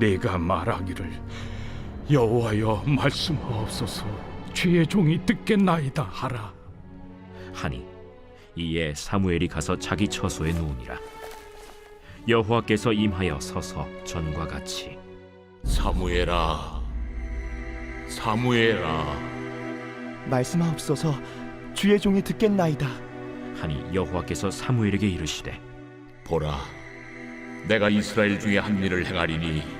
네가 말하기를 여호와여 말씀하옵소서. 주의 종이 듣겠나이다 하라. 하니 이에 사무엘이 가서 자기 처소에 누우니라 여호와께서 임하여 서서 전과 같이 사무엘아 사무엘아 말씀하옵소서 주의 종이 듣겠나이다. 하니 여호와께서 사무엘에게 이르시되 보라 내가 이스라엘 중에 한 일을 행하리니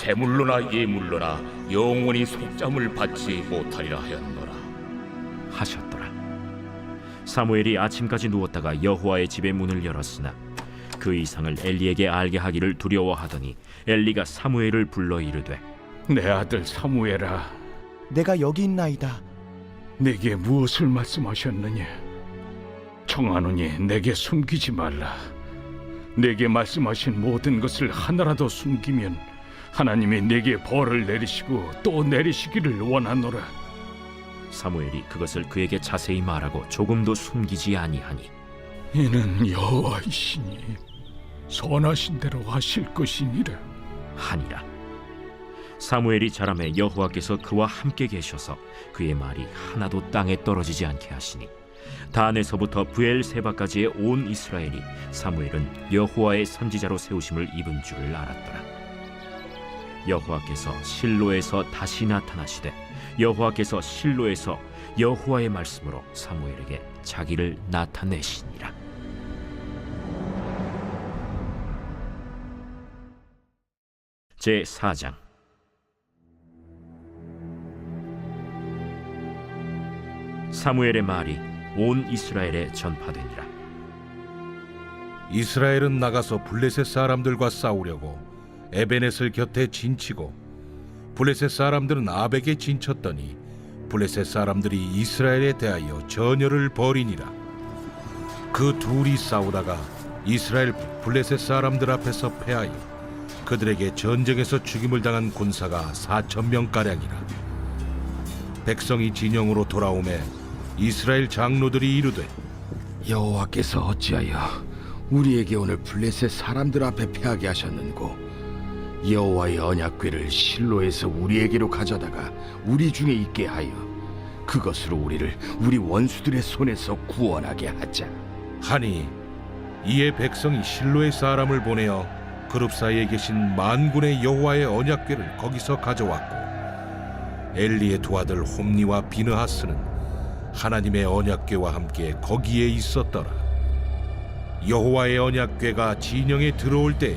제물로나 예물로나 영원히 속잠을 받지 못하리라 하였노라 하셨더라 사무엘이 아침까지 누웠다가 여호와의 집의 문을 열었으나 그 이상을 엘리에게 알게 하기를 두려워하더니 엘리가 사무엘을 불러 이르되 내 아들 사무엘아, 내가 여기 있나이다. 내게 무엇을 말씀하셨느냐? 청하노니 내게 숨기지 말라. 내게 말씀하신 모든 것을 하나라도 숨기면 하나님이 내게 벌을 내리시고 또 내리시기를 원하노라. 사무엘이 그것을 그에게 자세히 말하고 조금도 숨기지 아니하니 이는 여호와이시니 선하신 대로 하실 것이니라. 하니라 사무엘이 자라매 여호와께서 그와 함께 계셔서 그의 말이 하나도 땅에 떨어지지 않게 하시니 단에서부터 부엘세바까지의 온 이스라엘이 사무엘은 여호와의 선지자로 세우심을 입은 줄을 알았더라 여호와께서 실로에서 다시 나타나시되 여호와께서 실로에서 여호와의 말씀으로 사무엘에게 자기를 나타내시니라. 제 4장. 사무엘의 말이 온 이스라엘에 전파되니라. 이스라엘은 나가서 블레셋 사람들과 싸우려고 에베넷을 곁에 진치고 블레셋 사람들은 아벡에 진쳤더니 블레셋 사람들이 이스라엘에 대하여 전열을 벌이니라. 그 둘이 싸우다가 이스라엘 블레셋 사람들 앞에서 패하여 그들에게 전쟁에서 죽임을 당한 군사가 사천 명 가량이라. 백성이 진영으로 돌아오매 이스라엘 장로들이 이르되 여호와께서 어찌하여 우리에게 오늘 블레셋 사람들 앞에 패하게 하셨는고 여호와의 언약궤를 실로에서 우리에게로 가져다가 우리 중에 있게 하여 그것으로 우리를 우리 원수들의 손에서 구원하게 하자. 하니 이에 백성이 실로의 사람을 보내어 그룹 사이에 계신 만군의 여호와의 언약궤를 거기서 가져왔고 엘리의 두 아들 홈니와 비느하스는 하나님의 언약궤와 함께 거기에 있었더라. 여호와의 언약궤가 진영에 들어올 때에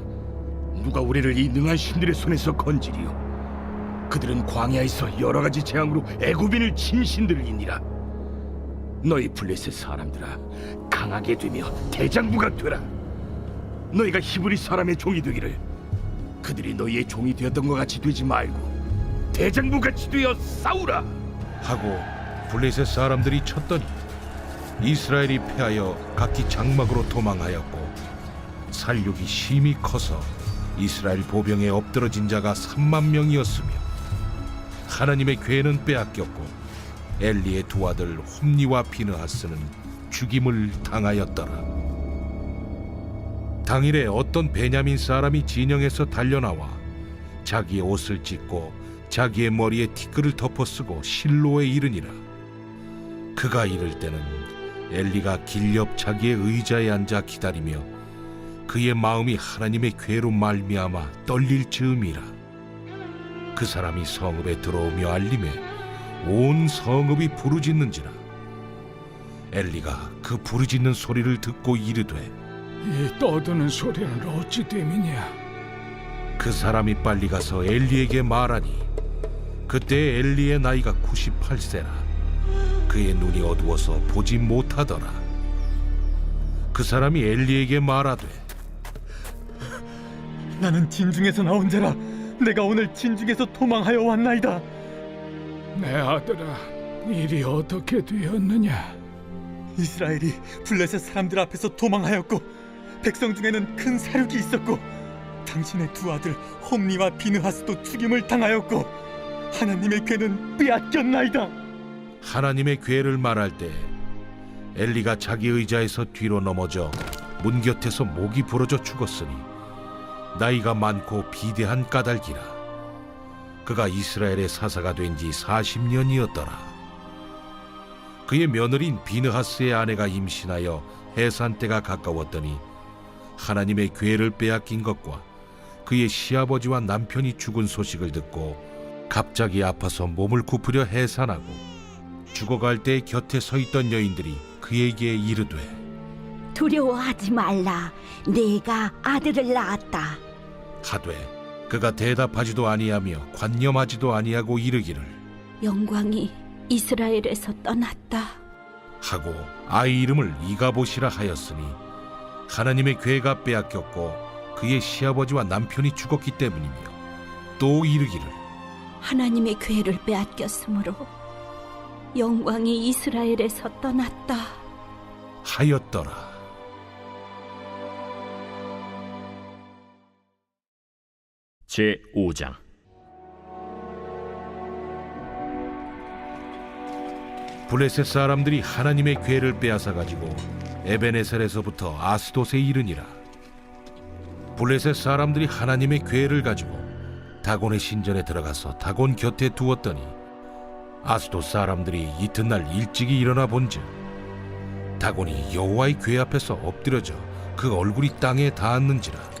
누가 우리를 이 능한 신들의 손에서 건지리요? 그들은 광야에서 여러 가지 재앙으로 애굽인을 친 신들이니라. 너희 블레셋 사람들아, 강하게 되며 대장부가 되라. 너희가 히브리 사람의 종이 되기를 그들이 너희의 종이 되었던 것 같이 되지 말고 대장부 같이 되어 싸우라. 하고 블레셋 사람들이 쳤더니 이스라엘이 패하여 각기 장막으로 도망하였고 살육이 심히 커서 이스라엘 보병에 엎드러진 자가 3만 명이었으며 하나님의 괴는 빼앗겼고 엘리의 두 아들 홈니와 비느하스는 죽임을 당하였더라. 당일에 어떤 베냐민 사람이 진영에서 달려나와 자기의 옷을 찢고 자기의 머리에 티끌을 덮어 쓰고 실로에 이르니라. 그가 이를 때는 엘리가 길 옆 자기의 의자에 앉아 기다리며 그의 마음이 하나님의 괴로 말미암아 떨릴 즈음이라. 그 사람이 성읍에 들어오며 알림에 온 성읍이 부르짖는지라. 엘리가 그 부르짖는 소리를 듣고 이르되 이 떠드는 소리는 어찌 됨이냐? 그 사람이 빨리 가서 엘리에게 말하니 그때 엘리의 나이가 98세라. 그의 눈이 어두워서 보지 못하더라. 그 사람이 엘리에게 말하되 나는 진중에서 나온 자라. 내가 오늘 진중에서 도망하여 왔나이다. 내 아들아, 일이 어떻게 되었느냐? 이스라엘이 블레셋 사람들 앞에서 도망하였고 백성 중에는 큰 사륙이 있었고 당신의 두 아들 홈니와 비느하스도 죽임을 당하였고 하나님의 괴는 빼앗겼나이다. 하나님의 괴를 말할 때 엘리가 자기 의자에서 뒤로 넘어져 문 곁에서 목이 부러져 죽었으니 나이가 많고 비대한 까닭이라. 그가 이스라엘의 사사가 된 지 40년이었더라. 그의 며느리인 비느하스의 아내가 임신하여 해산 때가 가까웠더니 하나님의 괴를 빼앗긴 것과 그의 시아버지와 남편이 죽은 소식을 듣고 갑자기 아파서 몸을 굽으려 해산하고 죽어갈 때 곁에 서 있던 여인들이 그에게 이르되 두려워하지 말라. 내가 아들을 낳았다. 하되 그가 대답하지도 아니하며 관념하지도 아니하고 이르기를 영광이 이스라엘에서 떠났다. 하고 아이 이름을 이가보시라 하였으니 하나님의 괴가 빼앗겼고 그의 시아버지와 남편이 죽었기 때문이며 또 이르기를 하나님의 괴를 빼앗겼으므로 영광이 이스라엘에서 떠났다. 하였더라 제 5장 블레셋 사람들이 하나님의 괴를 빼앗아 가지고 에베네셀에서부터 아스돗에 이르니라. 블레셋 사람들이 하나님의 괴를 가지고 다곤의 신전에 들어가서 다곤 곁에 두었더니 아스돗 사람들이 이튿날 일찍이 일어나 본즉 다곤이 여호와의 괴 앞에서 엎드려져 그 얼굴이 땅에 닿았는지라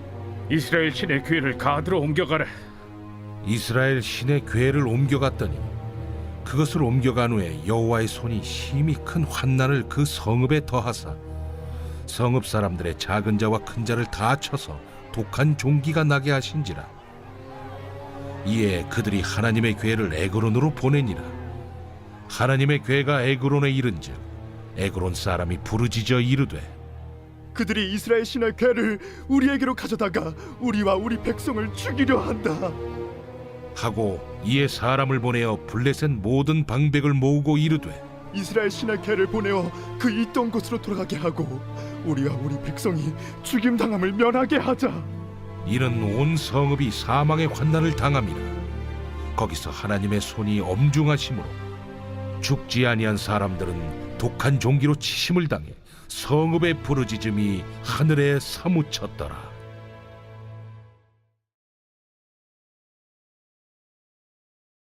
이스라엘 신의 괴를 가드로 옮겨가라. 이스라엘 신의 궤를 옮겨갔더니 그것을 옮겨간 후에 여호와의 손이 심히 큰 환난을 그 성읍에 더하사 성읍 사람들의 작은 자와 큰 자를 다 쳐서 독한 종기가 나게 하신지라 이에 그들이 하나님의 궤를 에그론으로 보내니라 하나님의 궤가 에그론에 이른즉 에그론 사람이 부르짖어 이르되 그들이 이스라엘 신의 괴를 우리에게로 가져다가 우리와 우리 백성을 죽이려 한다. 하고 이에 사람을 보내어 블레셋 모든 방백을 모으고 이르되 이스라엘 신의 괴를 보내어 그 있던 곳으로 돌아가게 하고 우리와 우리 백성이 죽임 당함을 면하게 하자. 이는 온 성읍이 사망의 환난을 당함이라 거기서 하나님의 손이 엄중하심으로 죽지 아니한 사람들은 독한 종기로 치심을 당해 성읍의 부르짖음이 하늘에 사무쳤더라.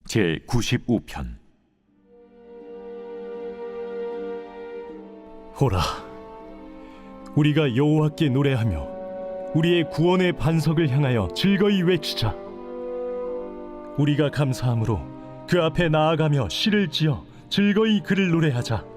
제 95편. 호라 우리가 여호와께 노래하며 우리의 구원의 반석을 향하여 즐거이 외치자. 우리가 감사함으로 그 앞에 나아가며 시를 지어 즐거이 그를 노래하자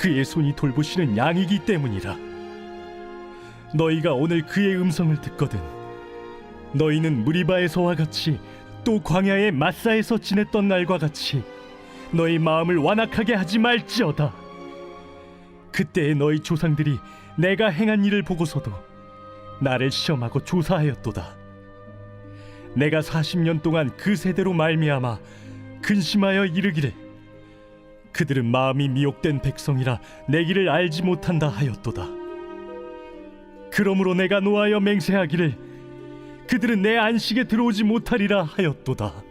그의 손이 돌보시는 양이기 때문이라 너희가 오늘 그의 음성을 듣거든 너희는 무리바에서와 같이 또 광야의 마사에서 지냈던 날과 같이 너희 마음을 완악하게 하지 말지어다. 그때의 너희 조상들이 내가 행한 일을 보고서도 나를 시험하고 조사하였도다. 내가 40년 동안 그 세대로 말미암아 근심하여 이르기를 그들은 마음이 미혹된 백성이라 내 길을 알지 못한다 하였도다. 그러므로 내가 노하여 맹세하기를 그들은 내 안식에 들어오지 못하리라 하였도다.